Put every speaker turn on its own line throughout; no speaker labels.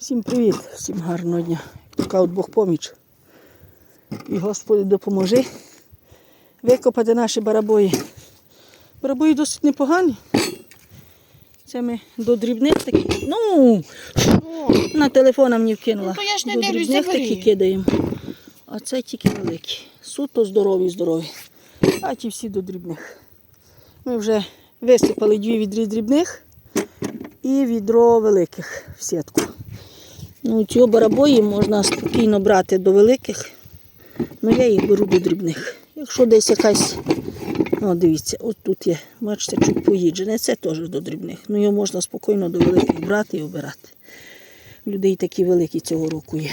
Всім привіт, всім гарного дня. Така от Бог поміч. І Господи допоможи викопати наші барабої. Барабої досить непогані. Це ми до дрібних таких. Ну, на телефона мені вкинула.
Ну, то я ж не
до
дивлюсь,
дрібних такі кидаємо. А це тільки великі. Суто здорові, здорові. А ті всі до дрібних. Ми вже висипали дві відрі дрібних і відро великих в сітку. Ну, ці барабої можна спокійно брати до великих, але я їх беру до дрібних. Якщо десь якась, ну дивіться, от тут є, бачите, чуть поїджене, це теж до дрібних. Ну його можна спокійно до великих брати і обирати. Людей такі великі цього року є.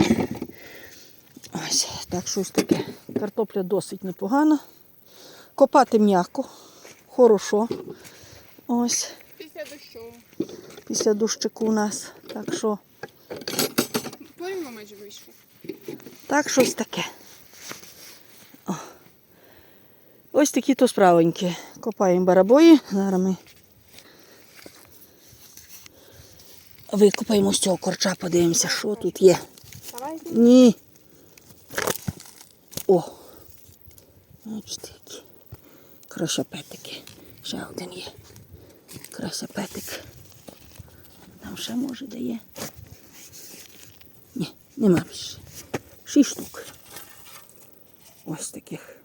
Ось, так щось таке. Картопля досить непогана. Копати м'яко, хорошо. Ось
Після дощу.
після дощику у нас. Так що,
Порівно майже вийшло.
так щось таке. О. Ось такі то справоньки. Копаємо барабої. Зараз ми викопаємо з цього корча, подивимося, що тут є.
Давай.
Ні. О. Бачите, які красопетики. Ще один є. Красопетик. Там ще може де є. Ні, нема більше. Шість штук. Ось таких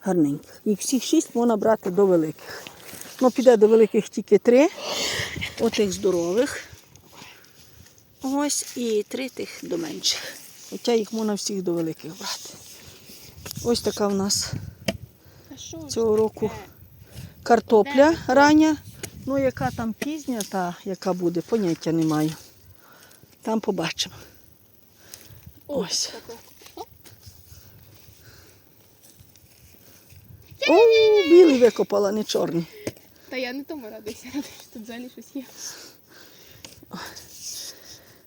гарненьких. Їх всіх шість можна брати до великих. Ну, піде до великих тільки три. Отих здорових. Ось і три тих до менших. Хоча їх можна всіх до великих брати. Ось така в нас цього року картопля рання. Ну, яка там пізня, та яка буде, поняття не маю. Там побачимо. Ось. О, білий викопала, не чорний.
Та я не тому радуюся, радуюся, що тут взагалі щось є.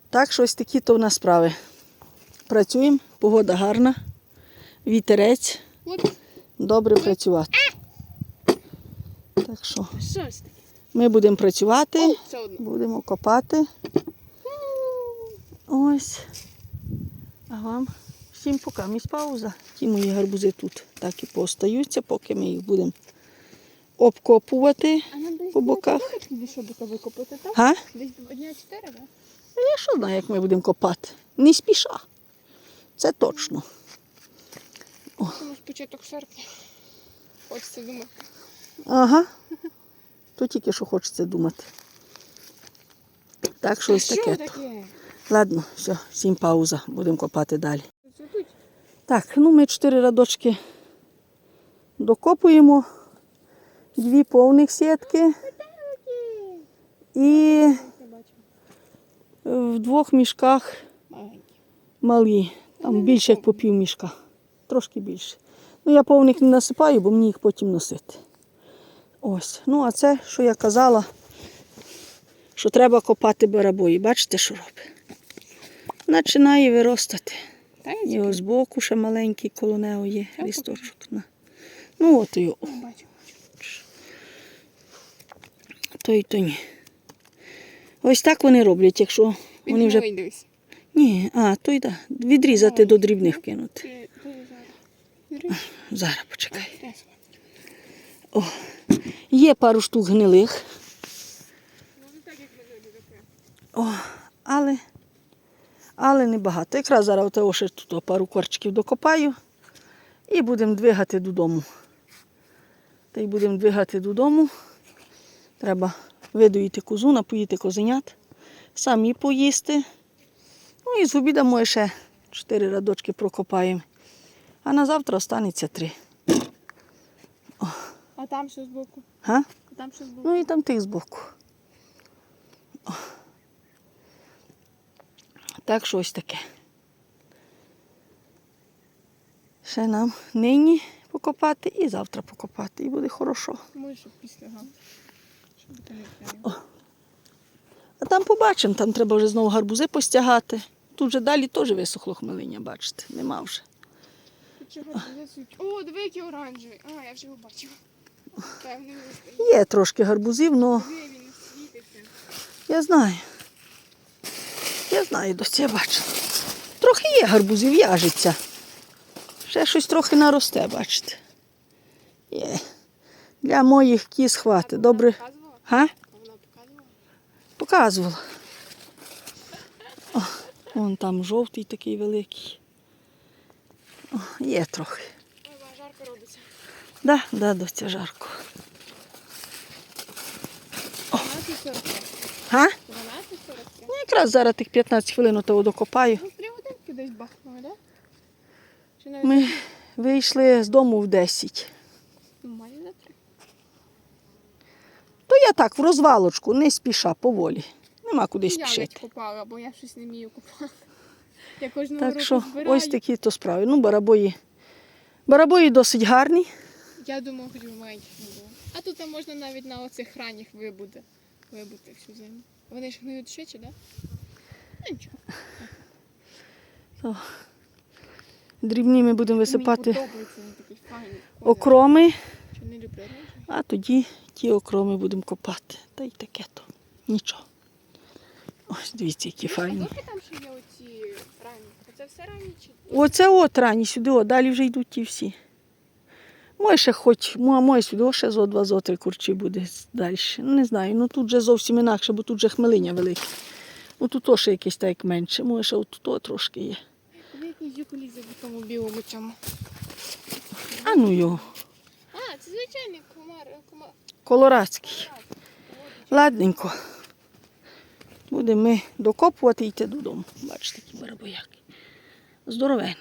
Так, щось такі то в нас справи. Працюємо, погода гарна, вітерець, добре працювати. Так що ми будемо працювати, будемо копати. Ось. А вам всім пока. Місь пауза. Ті мої гарбузи тут так і постаються, поки ми їх будемо обкопувати. По боках.
Викопати, так? Десь дня так?
Я що знаю, як ми будемо копати. Не спіша. Це точно.
Ж початок серпня. Хочеться думати.
Ага. То тільки що хочеться думати. Так, що ось таке. Ладно, все, всім пауза. Будемо копати далі. Так, ну ми чотири радочки докопуємо. Дві повних сітки. І в двох мішках малі. Там більше як по пів мішка. Трошки більше. Ну, я повних не насипаю, бо мені їх потім носити. Ось. Ну, а це, що я казала, що треба копати барабої. Бачите, що робить? Починає виростати. Ось збоку ще маленький коло нього є лісточок. Ну, от його. То то ні. Ось так вони роблять, якщо вони вже. Ні, а, то й да. Відрізати до дрібних кинути.
Ти- ти зараз.
Почекай. О, є пару штук гнилих,
Ну,
о, але, але небагато. Якраз зараз отого ще тут пару корчиків докопаю і будемо двигати додому. Та й будемо двигати додому. Треба видоїти козу, напоїти козенят, самі поїсти. Ну і з обіда ми ще чотири радочки прокопаємо. А на завтра останеться три.
А там що збоку? А там що збоку?
Ну і там тих збоку. О. Так, щось таке. Ще нам нині покопати і завтра покопати. І буде хорошо.
Може, після прямо.
А там побачимо, там треба вже знову гарбузи постягати. Тут вже далі теж висохло хмелиння, бачите, нема вже.
Чого? О, диви, який оранжевий. А, я вже його бачила.
Є трошки гарбузів, але я знаю. Я знаю, досі я бачу. Трохи є гарбузів, в'яжеться. Ще щось трохи наросте, бачите. Є. Для моїх кіз хватить. Добре. Га?
Показувала?
О, вон там жовтий такий великий. О, є трохи.
Жарко робиться.
Да, да, доця жарко.
12.43.
Га?
12.43.
Ну, якраз зараз тих 15 хвилин того докопаю.
Ну, три годинки десь бахнули, навіть
Ми вийшли з дому в 10.
ну, майже за три.
То я так, в розвалочку, не спіша, поволі. Нема куди
Я ледь
спішити.
копала, бо я щось не вмію копати. Я кожного
Так
року
що
збираю.
ось такі то справи. Ну, барабої. Барабої досить гарні.
Я думаю, хоч маленьких не було. А тут можна навіть на оцих ранніх вибути. Вибути всю зиму. Вони ж гниють швидше, так? Да? Ну, нічого.
Дрібні ми будемо висипати окроми, а тоді ті окроми будемо копати. Та й таке то. Нічого. Ось дивіться, які файні.
Скільки там ще є оці ранні? Оце все ранні?
Оце от рані сюди, о, далі вже йдуть ті всі. Моє ще хоч, мо- моє сюди ще зо два, зо три курчі буде далі. Ну, не знаю, ну тут вже зовсім інакше, бо тут вже хмелиня велике. Ну тут то ще якесь так як менше, моє ще от тут трошки є.
Якісь юкулізи в тому білому цьому.
А ну його,
А, це звичайний комар. комар.
колорадський. Ладненько. Будемо ми докопувати і йти додому. Бачите, такі барабояки. Здоровені.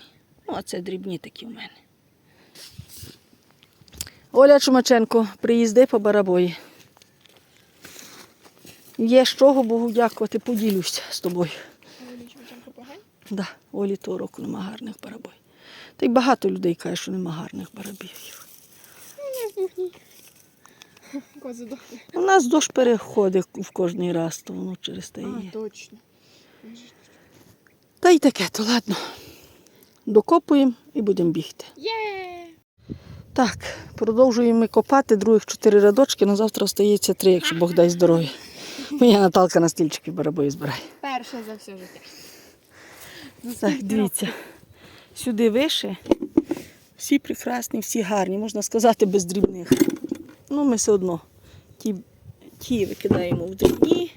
Ну, а це дрібні такі в мене. Оля Чумаченко, приїзди по барабої. Є з чого Богу дякувати, поділюся з тобою.
Чим погані?
Да, Олі того року нема гарних барабой. Та й багато людей каже, що нема гарних барабів. У нас дощ переходить в кожний раз, то воно через те і
А, точно.
Та й таке, то ладно. Докопуємо і будемо бігти.
Є!
Так, продовжуємо ми копати других чотири рядочки, на завтра остається три, якщо Бог дасть здоров'я. Моя Наталка на стільчики барабої збирає.
Перше за все життя.
Так, дивіться. Сюди вище. Всі прекрасні, всі гарні, можна сказати, без дрібних. Ну, ми все одно ті, ті викидаємо в дрібні,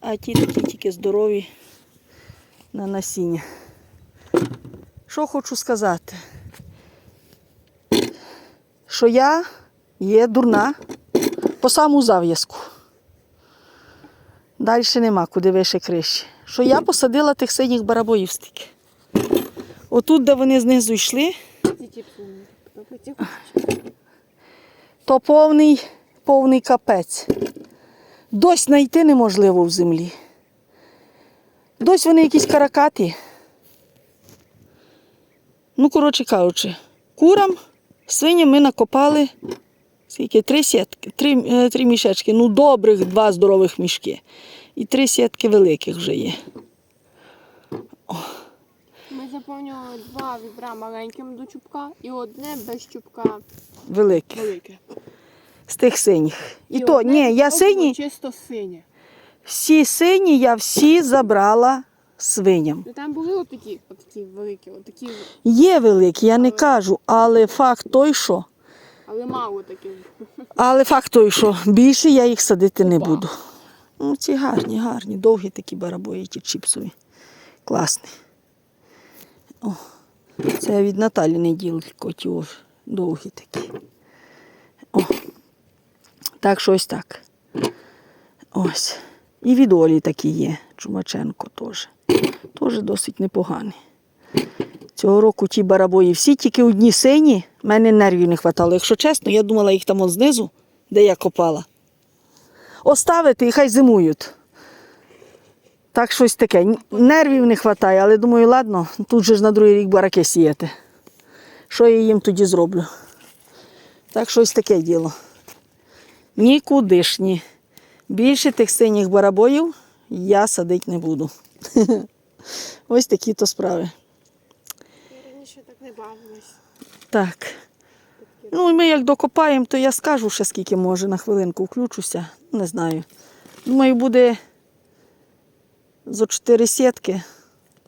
а ті такі тільки здорові на насіння. Що хочу сказати? Що я є дурна по саму зав'язку. Далі нема куди вище криші. Що я посадила тих синіх барабоїв стільки. Отут, де вони знизу йшли, то повний, повний капець. Дось знайти неможливо в землі. Дось вони якісь каракаті. Ну, коротше кажучи, курам, свиням ми накопали скільки? Три сітки, три, е, три мішечки. Ну, добрих два здорових мішки. І три сітки великих вже є.
Ми заповнювали два відра маленьким до чубка і одне без чубка
Великих.
велике.
З тих синіх. І, то,
одне
ні, я сині,
Чисто синє.
всі сині я всі забрала свиням.
Ну там були отакі, отакі великі, отакі,
Є великі, я не кажу, але факт той, що.
але мало таких.
Але факт той, що більше я їх садити не буду. Ну, ці гарні, гарні, довгі такі барабої, ті чіпсові. Класні. О, це від Наталі неділко, ті о, довгі такі. О. Так, щось так. Ось. І від Олі такі є. Чумаченко теж. Теж досить непоганий. Цього року ті барабої всі тільки одні сині, в мене нервів не вистачало. Якщо чесно, я думала їх там от знизу, де я копала. Оставити і хай зимують. Так щось таке. Нервів не вистачає, але думаю, ладно, тут же ж на другий рік бараки сіяти. Що я їм тоді зроблю? Так щось таке діло. Нікудишні. Більше тих синіх барабоїв я садити не буду. Ось такі то справи.
Я раніше так не бавилась.
Так. Ну, ми як докопаємо, то я скажу ще скільки може, на хвилинку включуся. Не знаю. Думаю, буде зо чотири сітки,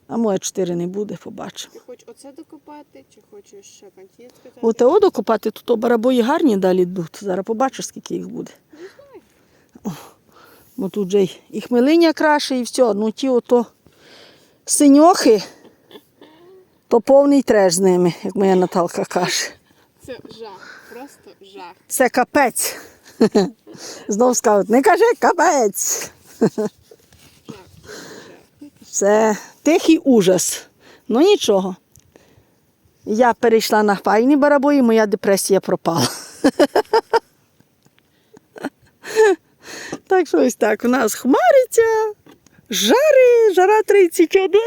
а моє чотири не буде, побачимо.
Ти хочеш оце докопати, чи хочеш ще континент скатати?
Оте оду копати, тут барабої гарні далі йдуть. Зараз побачиш, скільки їх буде. О, бо тут вже й- і хмелиня краще, і все. Ну ті ото синьохи, то повний треш з ними, як моя Наталка каже.
Це жах, просто жах.
Це капець. Знов скажуть, не кажи капець. Це тихий ужас. Ну нічого. Я перейшла на файні барабої, моя депресія пропала. Так що ось так. У нас хмариться, жари, жара 31.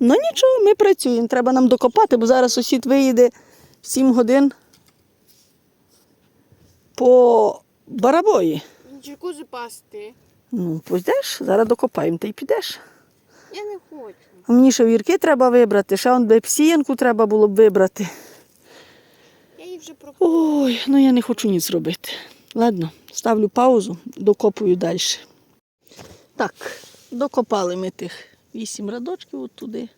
Ну нічого, ми працюємо. Треба нам докопати, бо зараз сусід виїде в 7 годин по барабої.
Джакузі пасти.
Ну, підеш, зараз докопаємо, та й підеш.
Я не хочу.
А Мені ще вірки треба вибрати, ще он би псіянку треба було б вибрати.
Я її вже пропала.
Ой, ну я не хочу ніц робити. Ладно, ставлю паузу, докопую далі. Так, докопали ми тих вісім радочків от туди.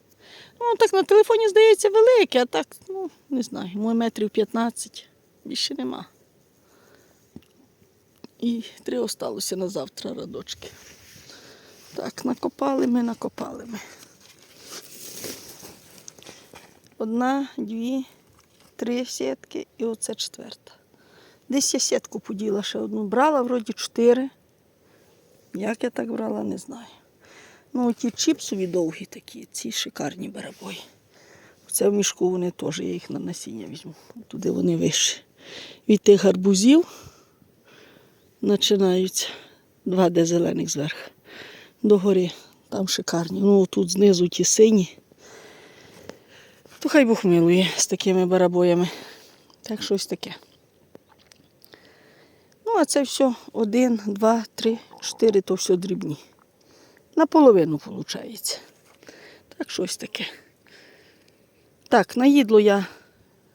Ну, так на телефоні здається велике, а так, ну, не знаю, може метрів 15, більше нема. І три осталося на завтра радочки. Так, накопали ми, накопали ми. Одна, дві, три сітки і оце четверта. Десь я сітку поділа ще одну. Брала вроді чотири. Як я так брала, не знаю. Ну, ті чіпсові довгі такі, ці шикарні барабої. Це в мішку вони теж, я їх на насіння візьму. Туди вони вищі. Від тих гарбузів починаються два де зелених зверху. Догори, там шикарні. Ну, тут знизу ті сині. То хай Бог милує з такими барабоями. Так щось таке. Ну, а це все один, два, три, чотири, то все дрібні. Наполовину виходить. Так щось таке. Так, на їдло я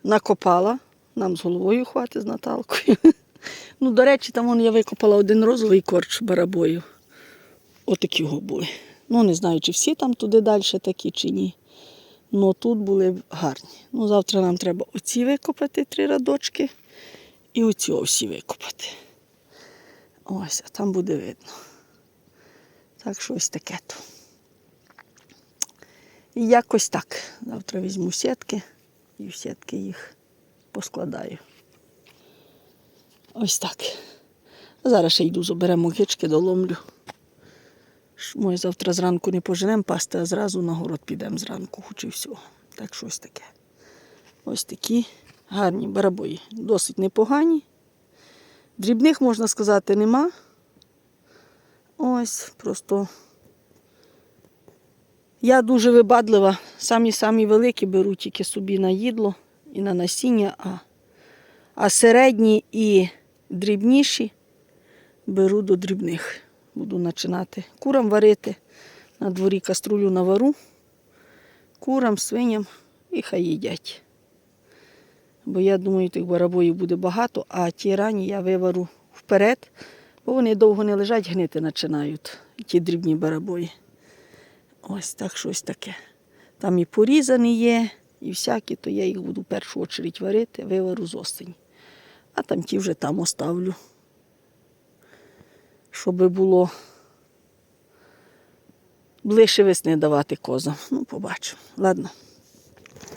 накопала. Нам з головою хватить з Наталкою. Ну, до речі, там я викопала один розовий корч барабою. Отакі його були. Ну, не знаю, чи всі там туди далі такі, чи ні. Ну тут були гарні. Ну, завтра нам треба оці викопати три радочки і оці всі викопати. Ось, а там буде видно. Так що ось таке то. І якось так. Завтра візьму сітки і в сітки їх поскладаю. Ось так. Зараз ще йду, заберемо гички, доломлю. Ми завтра зранку не поженемо пасти, а зразу на город підемо зранку, хоч і всього. Так що ось таке. Ось такі гарні барабої. Досить непогані. Дрібних, можна сказати, нема. Ось просто. Я дуже вибадлива. Самі-самі великі беру тільки собі на їдло і на насіння, а, а середні і дрібніші беру до дрібних. Буду починати курам варити. На дворі каструлю навару. Курам, свиням і хай їдять. Бо я думаю, тих барабоїв буде багато, а ті рані я вивару вперед, бо вони довго не лежать, гнити починають, ті дрібні барабої. Ось так щось таке. Там і порізані є, і всякі, то я їх буду в першу чергу варити, вивару з осені. А там ті вже там оставлю щоб було ближче весни давати козам. Ну, побачимо. Ладно.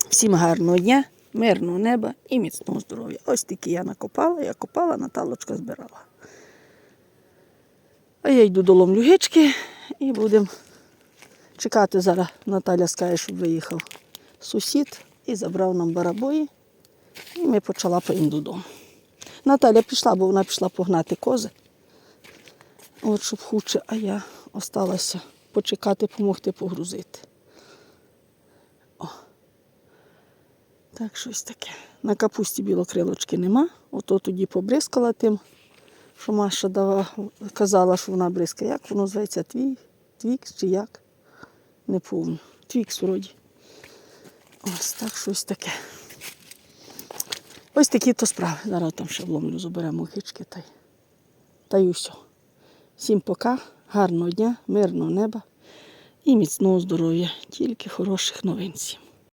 Всім гарного дня, мирного неба і міцного здоров'я. Ось тільки я накопала, я копала, Наталочка збирала. А я йду до ломлю гички і будемо чекати зараз. Наталя скаже, щоб виїхав сусід і забрав нам барабої. І ми почала поїм додому. Наталя пішла, бо вона пішла погнати кози. От щоб хуче, а я осталася почекати, допомогти погрузити. Так, щось таке. На капусті білокрилочки нема. Ото тоді побризкала тим, що Маша дава, казала, що вона бризкає. Як воно зветься? Твій? Твікс чи як? Не помню. Твікс вроді. Ось так щось таке. Ось такі то справи. Зараз там ще вломлю, заберемо гички та й, та й усе. Всім пока, гарного дня, мирного неба і міцного здоров'я. Тільки хороших новин всім.